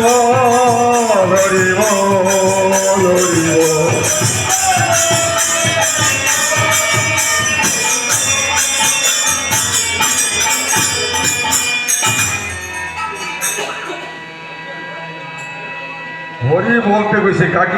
বল হরি বল হরি বল। হরি বলতে কইছে কাকে